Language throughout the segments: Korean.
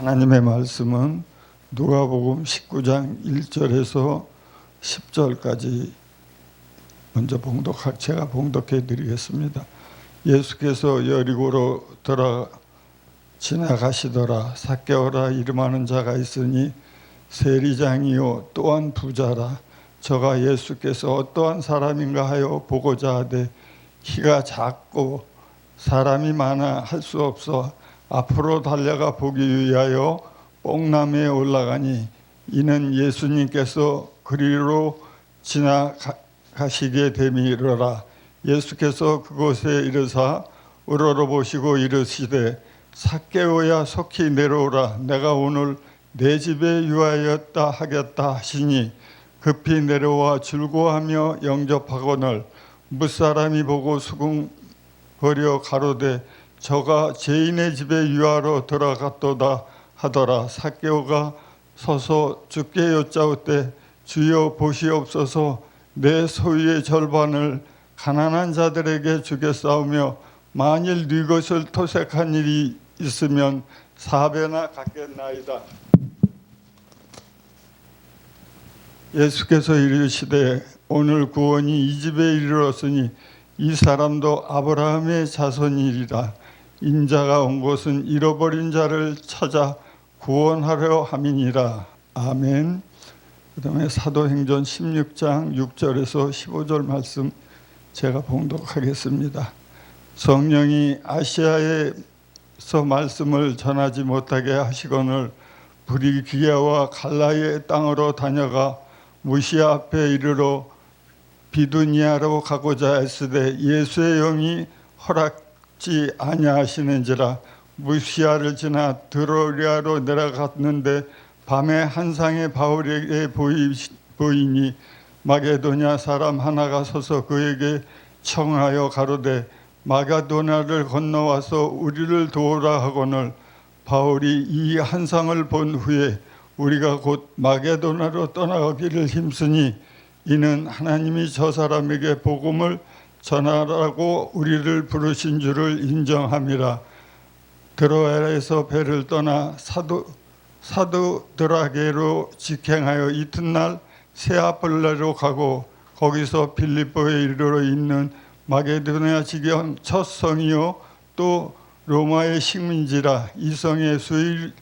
하나님의 말씀은 누가복음 19장 1절에서 10절까지 먼저 봉독하 제가 봉독해 드리겠습니다. 예수께서 여리고로 들어 지나가시더라. 사개오라. 이름하는 자가 있으니 세리장이요 또한 부자라. 저가 예수께서 어떠한 사람인가 하여 보고자 하되 키가 작고 사람이 많아 할 수 없어 앞으로 달려가 보기 위하여 뽕나무에 올라가니 이는 예수님께서 그리로 지나가시게 됨이러라. 예수께서 그곳에 이르사 우러러 보시고 이르시되 삭개오야 속히 내려오라. 내가 오늘 내 집에 유하였다 하겠다 하시니 급히 내려와 줄고하며 영접하거늘. 무사람이 보고 수궁거려 가로되 저가 죄인의 집에 유하러 들어갔도다 하더라. 삭개오가 서서 주께 여짜오되 주여 보시옵소서. 내 소유의 절반을 가난한 자들에게 주겠사오며 만일 네 것을 토색한 일이 있으면 사배나 갚겠나이다. 예수께서 이르시되 오늘 구원이 이 집에 이르렀으니 이 사람도 아브라함의 자손이리라 인자가 온 곳은 잃어버린 자를 찾아 구원하려 함이니라 아멘. 그 다음에 사도행전 16장 6절에서 15절 말씀 제가 봉독하겠습니다. 성령이 아시아에서 말씀을 전하지 못하게 하시거늘 브리기아와 갈라의 땅으로 다녀가 무시아 앞에 이르러 비두니아로 가고자 했으되 예수의 영이 허락 지 아니하시는지라 무시아를 지나 드로리아로 내려갔는데 밤에 한상의 바울에게 보이, 보이니 마게도냐 사람 하나가 서서 그에게 청하여 가로되 마게도냐를 건너와서 우리를 도우라 하거늘 바울이 이 한상을 본 후에 우리가 곧 마게도나로 떠나가기를 힘쓰니 이는 하나님이 저 사람에게 복음을 전하라고 우리를 부르신 줄을 인정함이라. 드로아에서 배를 떠나 사도 사도드라게로 직행하여 이튿날 세아폴레로 가고 거기서 빌립보에 이르러 있는 마게도냐 지경 첫 성이요 또 로마의 식민지라 이 성에 수일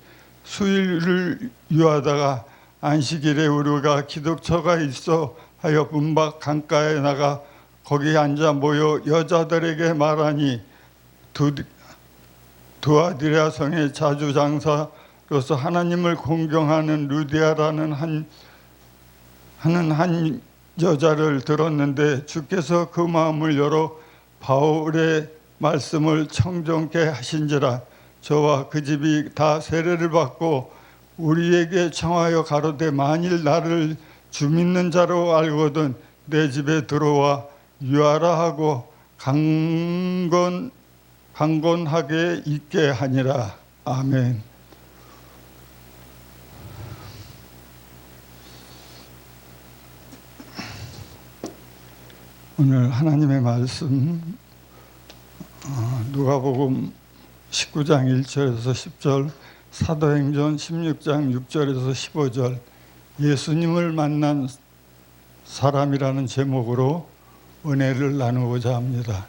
수일을 유하다가 안식일에 우리가 기독처가 있어 하여 분박 강가에 나가 거기 앉아 모여 여자들에게 말하니 두 두아디라 성의 자주 장사로서 하나님을 공경하는 루디아라는 한 하는 한 여자를 들었는데 주께서 그 마음을 열어 바울의 말씀을 청정케 하신지라 저와 그 집이 다 세례를 받고 우리에게 청하여 가로되 만일 나를 주 믿는 자로 알거든 내 집에 들어와 유하라 하고 강건 강건하게 있게 하니라 아멘. 오늘 하나님의 말씀 어, 누가복음 19장 1절에서 10절, 사도행전 16장 6절에서 15절, 예수님을 만난 사람이라는 제목으로 은혜를 나누고자 합니다.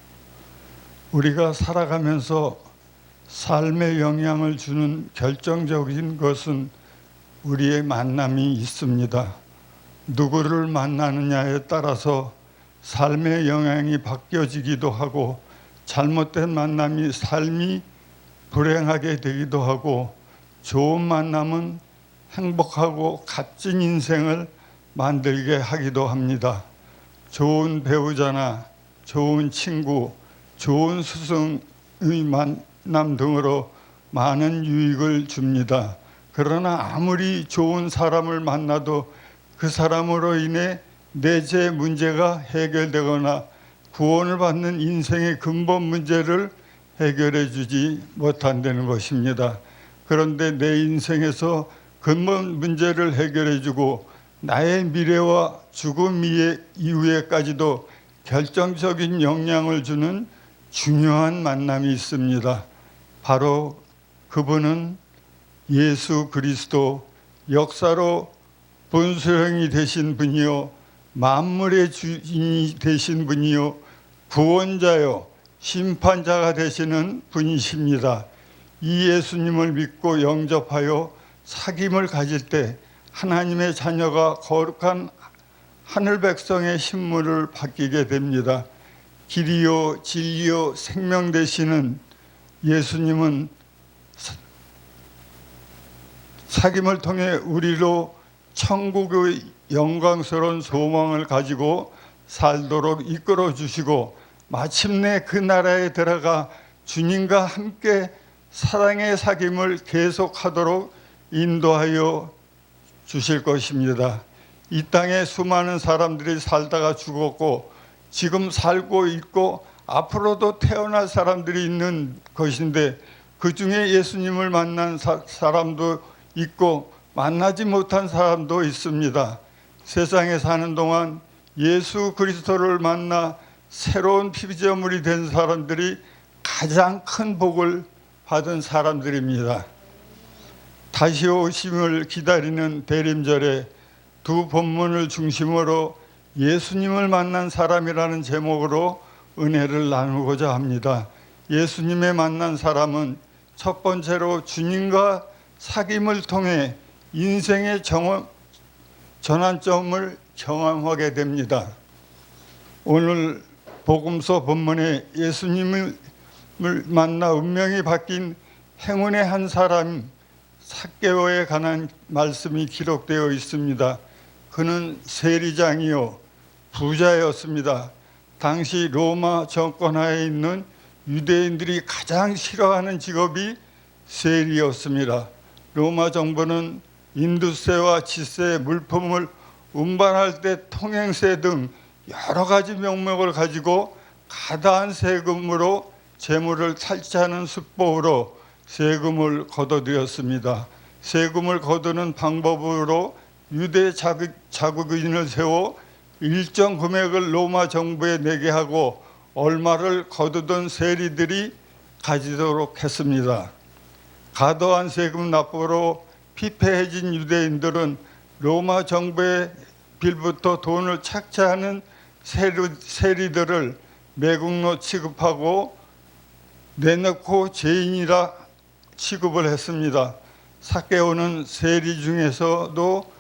우리가 살아가면서 삶에 영향을 주는 결정적인 것은 우리의 만남이 있습니다. 누구를 만나느냐에 따라서 삶의 영향이 바뀌어지기도 하고 잘못된 만남이 삶이 불행하게 되기도 하고 좋은 만남은 행복하고 값진 인생을 만들게 하기도 합니다. 좋은 배우자나 좋은 친구, 좋은 스승의 만남 등으로 많은 유익을 줍니다. 그러나 아무리 좋은 사람을 만나도 그 사람으로 인해 내재 문제가 해결되거나 구원을 받는 인생의 근본 문제를 해결해 주지 못한다는 것입니다. 그런데 내 인생에서 근본 문제를 해결해 주고 나의 미래와 죽음 이후에까지도 결정적인 영향을 주는 중요한 만남이 있습니다. 바로 그분은 예수 그리스도 역사로 본소형이 되신 분이요 만물의 주인이 되신 분이요 구원자요 심판자가 되시는 분이십니다. 이 예수님을 믿고 영접하여 사귐을 가질 때 하나님의 자녀가 거룩한 하늘 백성의 신분을 바뀌게 됩니다. 길이요 진리요 생명 되시는 예수님은 사- 사귐을 통해 우리로 천국의 영광스러운 소망을 가지고 살도록 이끌어 주시고 마침내 그 나라에 들어가 주님과 함께 사랑의 사귐을 계속하도록 인도하여 주실 것입니다. 이 땅에 수많은 사람들이 살다가 죽었고 지금 살고 있고 앞으로도 태어날 사람들이 있는 것인데 그 중에 예수님을 만난 사, 사람도 있고 만나지 못한 사람도 있습니다. 세상에 사는 동안 예수 그리스도를 만나 새로운 피조물이 된 사람들이 가장 큰 복을 받은 사람들입니다. 다시 오심을 기다리는 대림절에 두 본문을 중심으로 예수님을 만난 사람이라는 제목으로 은혜를 나누고자 합니다. 예수님의 만난 사람은 첫 번째로 주님과 사귐을 통해 인생의 정원, 전환점을 경험하게 됩니다. 오늘 복음서 본문에 예수님을 만나 운명이 바뀐 행운의 한 사람 사개오에 관한 말씀이 기록되어 있습니다. 그는 세리장이요 부자였습니다. 당시 로마 정권하에 있는 유대인들이 가장 싫어하는 직업이 세리였습니다. 로마 정부는 인두세와 지세 물품을 운반할 때 통행세 등 여러 가지 명목을 가지고 가다한 세금으로 재물을 탈취하는 수법으로 세금을 거둬들였습니다. 세금을 거두는 방법으로 유대 자국, 자국인을 세워 일정 금액을 로마 정부에 내게 하고 얼마를 거두던 세리들이 가지도록 했습니다. 과도한 세금 납부로 피폐해진 유대인들은 로마 정부의 빌부터 돈을 착취하는 세리, 세리들을 매국노 취급하고 내놓고 죄인이라 취급을 했습니다. 사케오는 세리 중에서도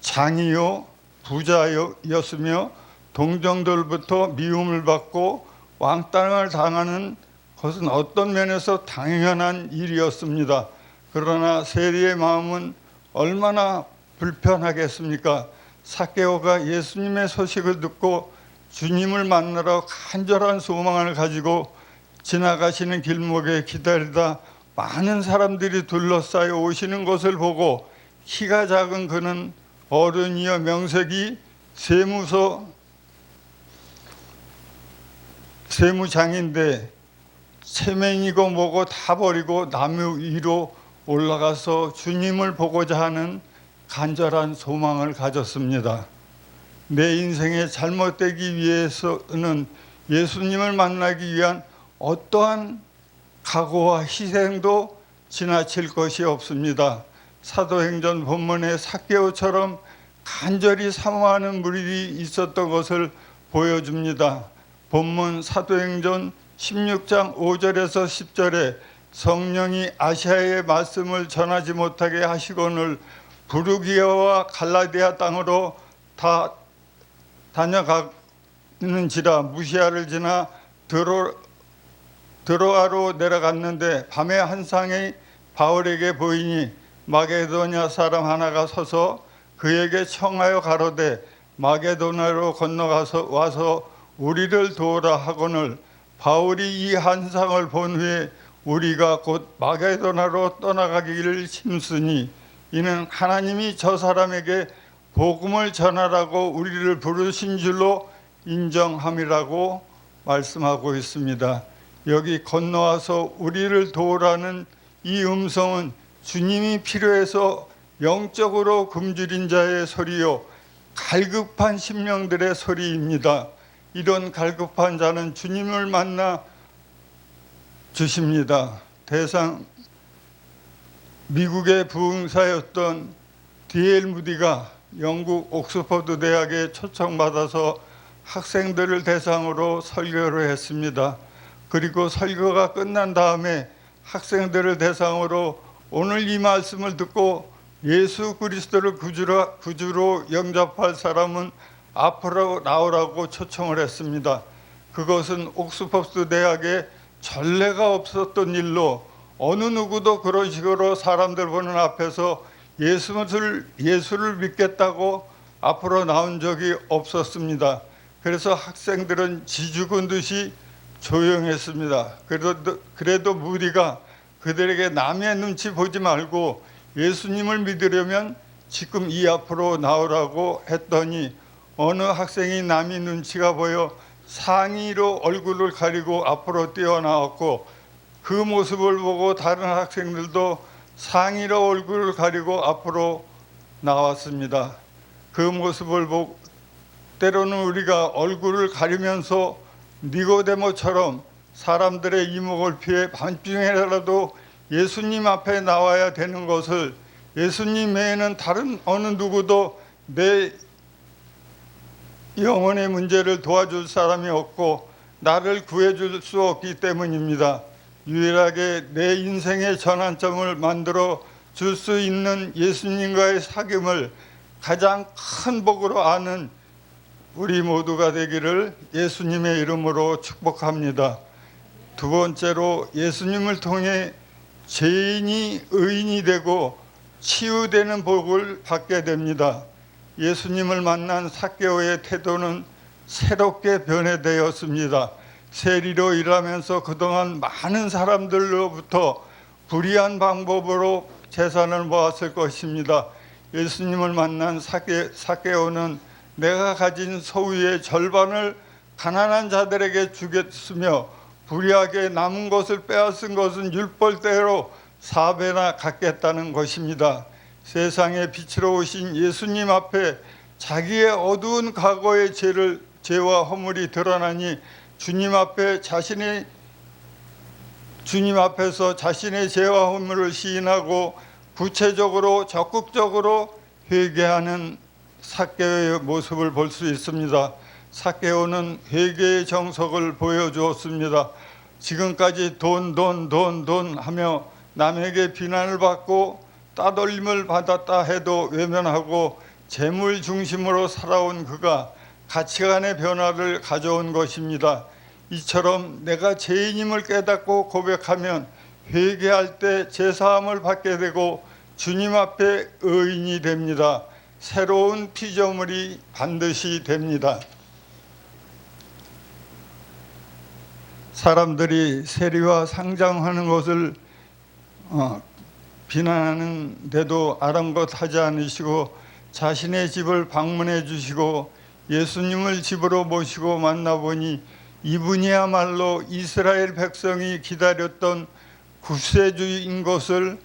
장이요 부자였으며 동정들부터 미움을 받고 왕따를 당하는 것은 어떤 면에서 당연한 일이었습니다. 그러나 세리의 마음은 얼마나 불편하겠습니까? 사케오가 예수님의 소식을 듣고 주님을 만나러 간절한 소망을 가지고 지나가시는 길목에 기다리다 많은 사람들이 둘러싸여 오시는 것을 보고 키가 작은 그는 어른이여 명색이 세무서 세무장인데 체면이고 뭐고 다 버리고 나무 위로 올라가서 주님을 보고자 하는 간절한 소망을 가졌습니다. 내 인생에 잘못되기 위해서는 예수님을 만나기 위한 어떠한 각오와 희생도 지나칠 것이 없습니다. 사도행전 본문의 사개오처럼 간절히 사모하는 무리들이 있었던 것을 보여줍니다. 본문 사도행전 16장 5절에서 10절에 성령이 아시아의 말씀을 전하지 못하게 하시거늘 부르기아와 갈라디아 땅으로 다 다녀가는지라 무시아를 지나 드로 드로아로 내려갔는데 밤에 한 상이 바울에게 보이니 마게도냐 사람 하나가 서서 그에게 청하여 가로되 마게도냐로 건너가서 와서 우리를 도우라 하거늘 바울이 이 한상을 본 후에 우리가 곧 마게도나로 떠나가기를 힘쓰니 이는 하나님이 저 사람에게 복음을 전하라고 우리를 부르신 줄로 인정함이라고 말씀하고 있습니다. 여기 건너와서 우리를 도우라는 이 음성은 주님이 필요해서 영적으로 굶주린 자의 소리요 갈급한 심령들의 소리입니다. 이런 갈급한 자는 주님을 만나 주십니다. 대상 미국의 부흥사였던 D.L. 무디가 영국 옥스퍼드 대학에 초청받아서 학생들을 대상으로 설교를 했습니다. 그리고 설교가 끝난 다음에 학생들을 대상으로 오늘 이 말씀을 듣고 예수 그리스도를 구주로, 구주로 영접할 사람은 앞으로 나오라고 초청을 했습니다. 그것은 옥스퍼드 대학에 전례가 없었던 일로 어느 누구도 그런 식으로 사람들 보는 앞에서 예수를 예수를 믿겠다고 앞으로 나온 적이 없었습니다. 그래서 학생들은 지죽은 듯이 조용했습니다. 그래도 그래도 무디가 그들에게 남의 눈치 보지 말고 예수님을 믿으려면 지금 이 앞으로 나오라고 했더니 어느 학생이 남의 눈치가 보여 상의로 얼굴을 가리고 앞으로 뛰어나왔고 그 모습을 보고 다른 학생들도 상의로 얼굴을 가리고 앞으로 나왔습니다. 그 모습을 보고 때로는 우리가 얼굴을 가리면서 니고데모처럼 사람들의 이목을 피해 밤중에라도 예수님 앞에 나와야 되는 것을 예수님 외에는 다른 어느 누구도 내 영혼의 문제를 도와줄 사람이 없고 나를 구해줄 수 없기 때문입니다. 유일하게 내 인생의 전환점을 만들어 줄 수 있는 예수님과의 사귐을 가장 큰 복으로 아는 우리 모두가 되기를 예수님의 이름으로 축복합니다. 두 번째로 예수님을 통해 죄인이 의인이 되고 치유되는 복을 받게 됩니다. 예수님을 만난 사개오의 태도는 새롭게 변해되었습니다. 세리로 일하면서 그동안 많은 사람들로부터 불의한 방법으로 재산을 모았을 것입니다. 예수님을 만난 사개, 사개오는 내가 가진 소유의 절반을 가난한 자들에게 주겠으며 불의하게 남은 것을 빼앗은 것은 율법대로 사배나 갚겠다는 것입니다. 세상의 빛으로 오신 예수님 앞에 자기의 어두운 과거의 죄를 죄와 허물이 드러나니 주님 앞에 자신의 주님 앞에서 자신의 죄와 허물을 시인하고 구체적으로 적극적으로 회개하는 사개오의 모습을 볼 수 있습니다. 사개오는 회개의 정석을 보여주었습니다. 지금까지 돈, 돈, 돈, 돈 하며 남에게 비난을 받고 따돌림을 받았다 해도 외면하고 재물 중심으로 살아온 그가 가치관의 변화를 가져온 것입니다. 이처럼 내가 죄인임을 깨닫고 고백하면 회개할 때 제사함을 받게 되고 주님 앞에 의인이 됩니다. 새로운 피조물이 반드시 됩니다. 사람들이 세리와 상장하는 것을 어, 비난하는데도 아랑곳하지 않으시고 자신의 집을 방문해 주시고 예수님을 집으로 모시고 만나보니 이분이야말로 이스라엘 백성이 기다렸던 구세주인 것을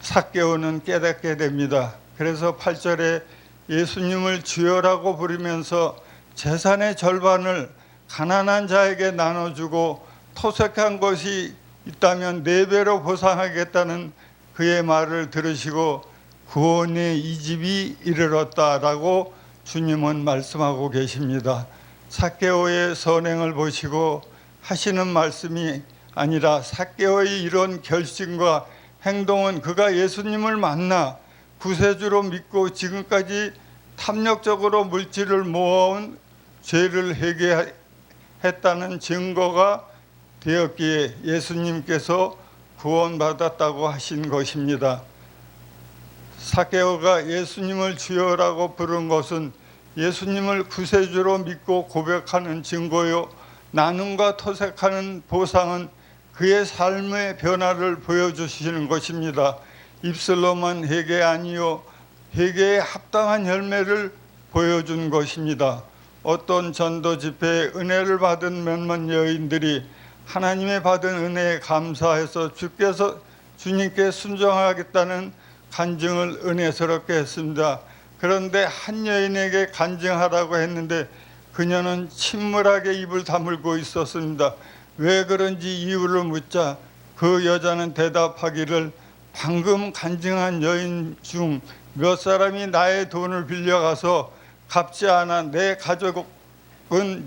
삭개오는 깨닫게 됩니다. 그래서 8절에 예수님을 주여라고 부르면서 재산의 절반을 가난한 자에게 나눠주고 토색한 것이 있다면 네 배로 보상하겠다는 그의 말을 들으시고 구원의 이 집이 이르렀다라고 주님은 말씀하고 계십니다. 사케오의 선행을 보시고 하시는 말씀이 아니라 사케오의 이런 결심과 행동은 그가 예수님을 만나 구세주로 믿고 지금까지 탐욕적으로 물질을 모아온 죄를 회개했다는 증거가 되었기에 예수님께서 구원받았다고 하신 것입니다. 사케오가 예수님을 주여라고 부른 것은 예수님을 구세주로 믿고 고백하는 증거요. 나눔과 토색하는 보상은 그의 삶의 변화를 보여주시는 것입니다. 입술로만 회개 아니요 회개에 합당한 열매를 보여준 것입니다. 어떤 전도 집회에 은혜를 받은 몇몇 여인들이 하나님의 받은 은혜에 감사해서 주께서 주님께 순종하겠다는 간증을 은혜스럽게 했습니다. 그런데 한 여인에게 간증하라고 했는데 그녀는 침울하게 입을 다물고 있었습니다. 왜 그런지 이유를 묻자 그 여자는 대답하기를 방금 간증한 여인 중 몇 사람이 나의 돈을 빌려가서 갚지 않아 내 가족은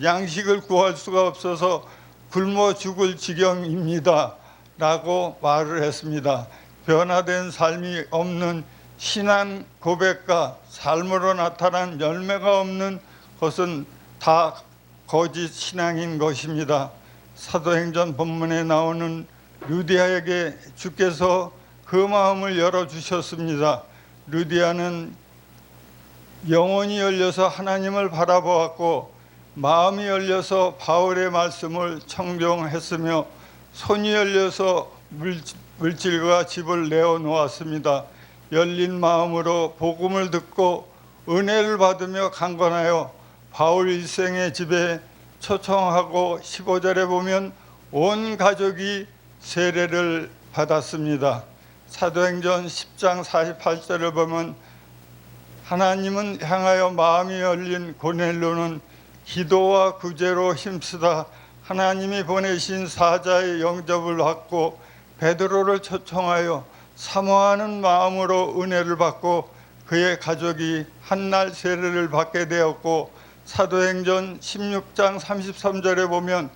양식을 구할 수가 없어서 굶어 죽을 지경입니다. 라고 말을 했습니다. 변화된 삶이 없는 신앙 고백과 삶으로 나타난 열매가 없는 것은 다 거짓 신앙인 것입니다. 사도행전 본문에 나오는 루디아에게 주께서 그 마음을 열어 주셨습니다. 루디아는 영혼이 열려서 하나님을 바라보았고 마음이 열려서 바울의 말씀을 청종했으며 손이 열려서 물- 물질과 집을 내어 놓았습니다. 열린 마음으로 복음을 듣고 은혜를 받으며 강건하여 바울 일생의 집에 초청하고 15절에 보면 온 가족이 세례를 받았습니다. 사도행전 10장 48절을 보면 하나님은 향하여 마음이 열린 고넬로는 기도와 구제로 힘쓰다 하나님이 보내신 사자의 영접을 받고 베드로를 초청하여 사모하는 마음으로 은혜를 받고 그의 가족이 한날 세례를 받게 되었고 사도행전 16장 33절에 보면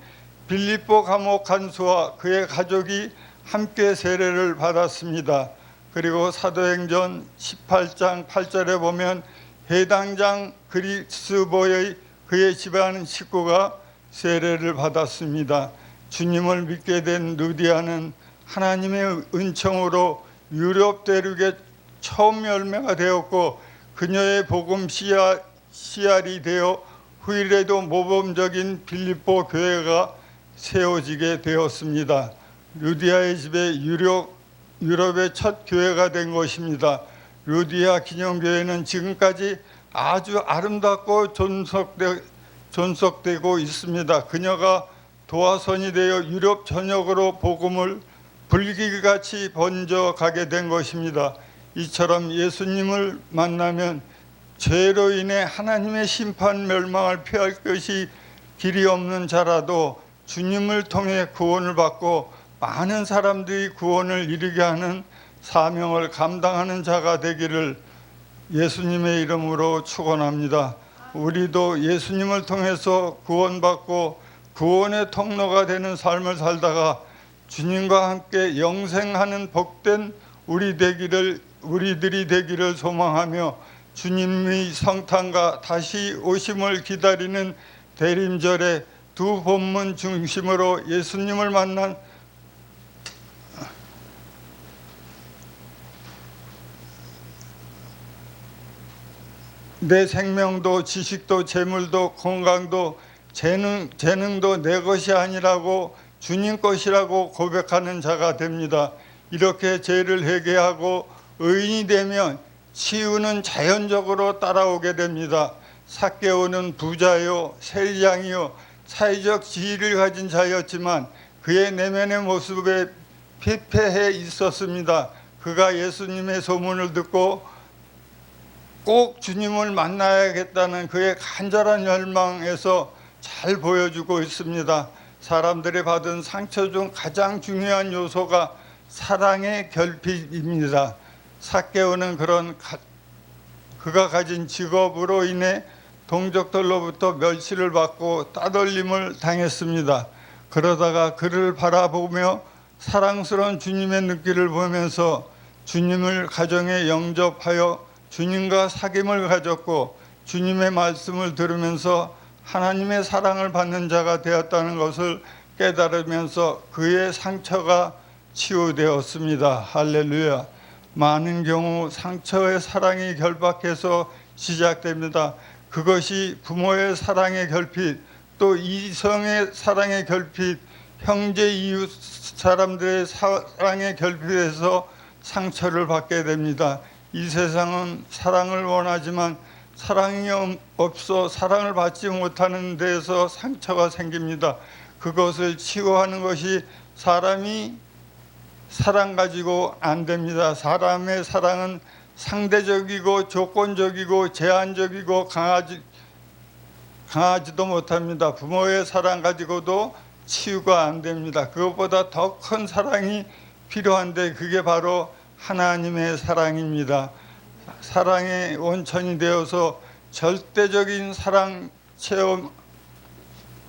빌립보 감옥 간수와 그의 가족이 함께 세례를 받았습니다. 그리고 사도행전 18장 8절에 보면 해당장 그리스보의 그의 집안 식구가 세례를 받았습니다. 주님을 믿게 된 루디아는 하나님의 은총으로 유럽 대륙의 처음 열매가 되었고 그녀의 복음 씨알이 되어 후일에도 모범적인 빌립보 교회가 세워지게 되었습니다. 루디아의 집에 유럽, 유럽의 첫 교회가 된 것입니다. 루디아 기념교회는 지금까지 아주 아름답고 존속되, 존속되고 있습니다. 그녀가 도화선이 되어 유럽 전역으로 복음을 불길같이 번져가게 된 것입니다. 이처럼 예수님을 만나면 죄로 인해 하나님의 심판 멸망을 피할 것이 길이 없는 자라도 주님을 통해 구원을 받고 많은 사람들이 구원을 이루게 하는 사명을 감당하는 자가 되기를 예수님의 이름으로 축원합니다. 우리도 예수님을 통해서 구원받고 구원의 통로가 되는 삶을 살다가 주님과 함께 영생하는 복된 우리 되기를 우리들이 되기를 소망하며 주님의 성탄과 다시 오심을 기다리는 대림절에 두 본문 중심으로 예수님을 만난 내 생명도 지식도 재물도 건강도 재능 재능도 내 것이 아니라고 주님 것이라고 고백하는 자가 됩니다. 이렇게 죄를 회개하고 의인이 되면 치유는 자연적으로 따라오게 됩니다. 삭개오는 부자요 세리장이요 사회적 지위를 가진 자였지만 그의 내면의 모습에 피폐해 있었습니다. 그가 예수님의 소문을 듣고 꼭 주님을 만나야겠다는 그의 간절한 열망에서 잘 보여주고 있습니다. 사람들이 받은 상처 중 가장 중요한 요소가 사랑의 결핍입니다. 삭개오는 그런 가- 그가 가진 직업으로 인해 동족들로부터 멸시를 받고 따돌림을 당했습니다. 그러다가 그를 바라보며 사랑스러운 주님의 눈길을 보면서 주님을 가정에 영접하여 주님과 사귐을 가졌고 주님의 말씀을 들으면서 하나님의 사랑을 받는 자가 되었다는 것을 깨달으면서 그의 상처가 치유되었습니다. 할렐루야. 많은 경우 상처의 사랑이 결박해서 시작됩니다. 그것이 부모의 사랑의 결핍, 또 이성의 사랑의 결핍, 형제 이웃 사람들의 사랑의 결핍에서 상처를 받게 됩니다. 이 세상은 사랑을 원하지만 사랑이 없- 없어 사랑을 받지 못하는 데에서 상처가 생깁니다. 그것을 치유하는 것이 사람이 사랑 가지고 안 됩니다. 사람의 사랑은 상대적이고 조건적이고 제한적이고 강하지 강하지도 못합니다. 부모의 사랑 가지고도 치유가 안 됩니다. 그것보다 더 큰 사랑이 필요한데 그게 바로 하나님의 사랑입니다. 사랑의 원천이 되어서 절대적인 사랑 체험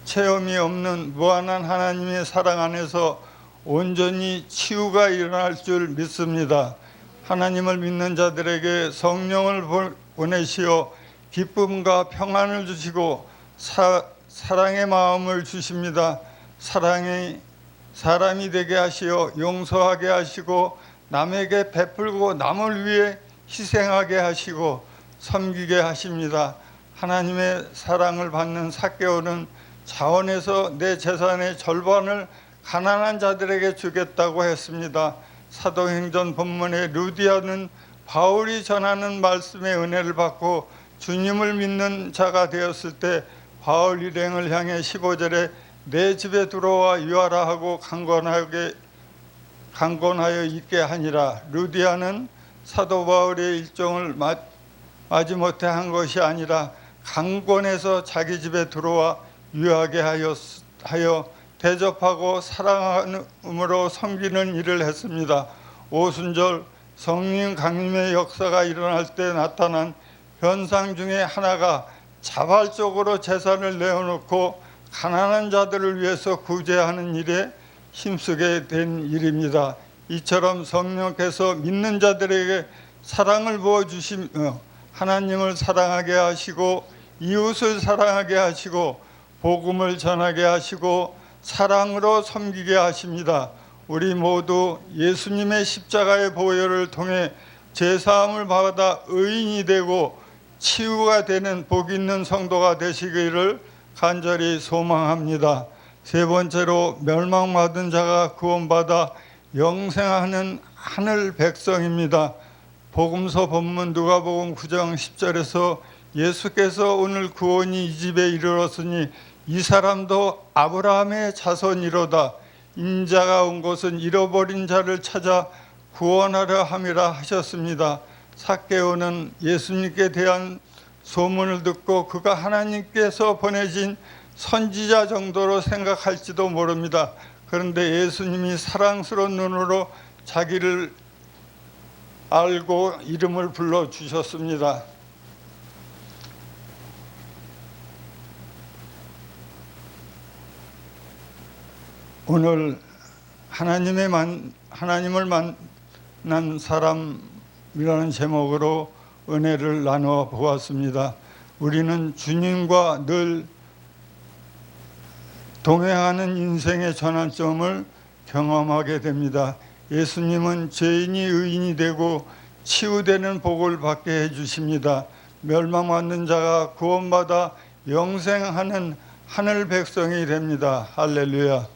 체험이 없는 무한한 하나님의 사랑 안에서 온전히 치유가 일어날 줄 믿습니다. 하나님을 믿는 자들에게 성령을 보- 보내시어 기쁨과 평안을 주시고 사, 사랑의 마음을 주십니다. 사랑이 사람이 되게 하시어 용서하게 하시고 남에게 베풀고 남을 위해 희생하게 하시고 섬기게 하십니다. 하나님의 사랑을 받는 사개오는 자원에서 내 재산의 절반을 가난한 자들에게 주겠다고 했습니다. 사도행전 본문의 루디아는 바울이 전하는 말씀의 은혜를 받고 주님을 믿는 자가 되었을 때 바울 일행을 향해 15절에 내 집에 들어와 유하라 하고 강권하게 강권하여 있게 하니라. 루디아는 사도 바울의 일정을 마, 마지 못해 한 것이 아니라 강권해서 자기 집에 들어와 유하게 하여, 하여 대접하고 사랑함으로 섬기는 일을 했습니다. 오순절 성령 강림의 역사가 일어날 때 나타난 현상 중에 하나가 자발적으로 재산을 내어놓고 가난한 자들을 위해서 구제하는 일에 힘쓰게 된 일입니다. 이처럼 성령께서 믿는 자들에게 사랑을 부어 주시며 하나님을 사랑하게 하시고 이웃을 사랑하게 하시고 복음을 전하게 하시고 사랑으로 섬기게 하십니다. 우리 모두 예수님의 십자가의 보혈을 통해 제사함을 받아 의인이 되고 치유가 되는 복 있는 성도가 되시기를 간절히 소망합니다. 세 번째로 멸망받은 자가 구원받아 영생하는 하늘 백성입니다. 복음서 본문 누가복음 9장 10절에서 예수께서 오늘 구원이 이 집에 이르렀으니 이 사람도 아브라함의 자손이로다. 인자가 온 것은 잃어버린 자를 찾아 구원하려 함이라 하셨습니다. 사케오는 예수님께 대한 소문을 듣고 그가 하나님께서 보내신 선지자 정도로 생각할지도 모릅니다. 그런데 예수님이 사랑스러운 눈으로 자기를 알고 이름을 불러 주셨습니다. 오늘 하나님의 만, 하나님을 만난 사람이라는 제목으로 은혜를 나누어 보았습니다. 우리는 주님과 늘 동행하는 인생의 전환점을 경험하게 됩니다. 예수님은 죄인이 의인이 되고 치유되는 복을 받게 해 주십니다. 멸망받는 자가 구원받아 영생하는 하늘 백성이 됩니다. 할렐루야.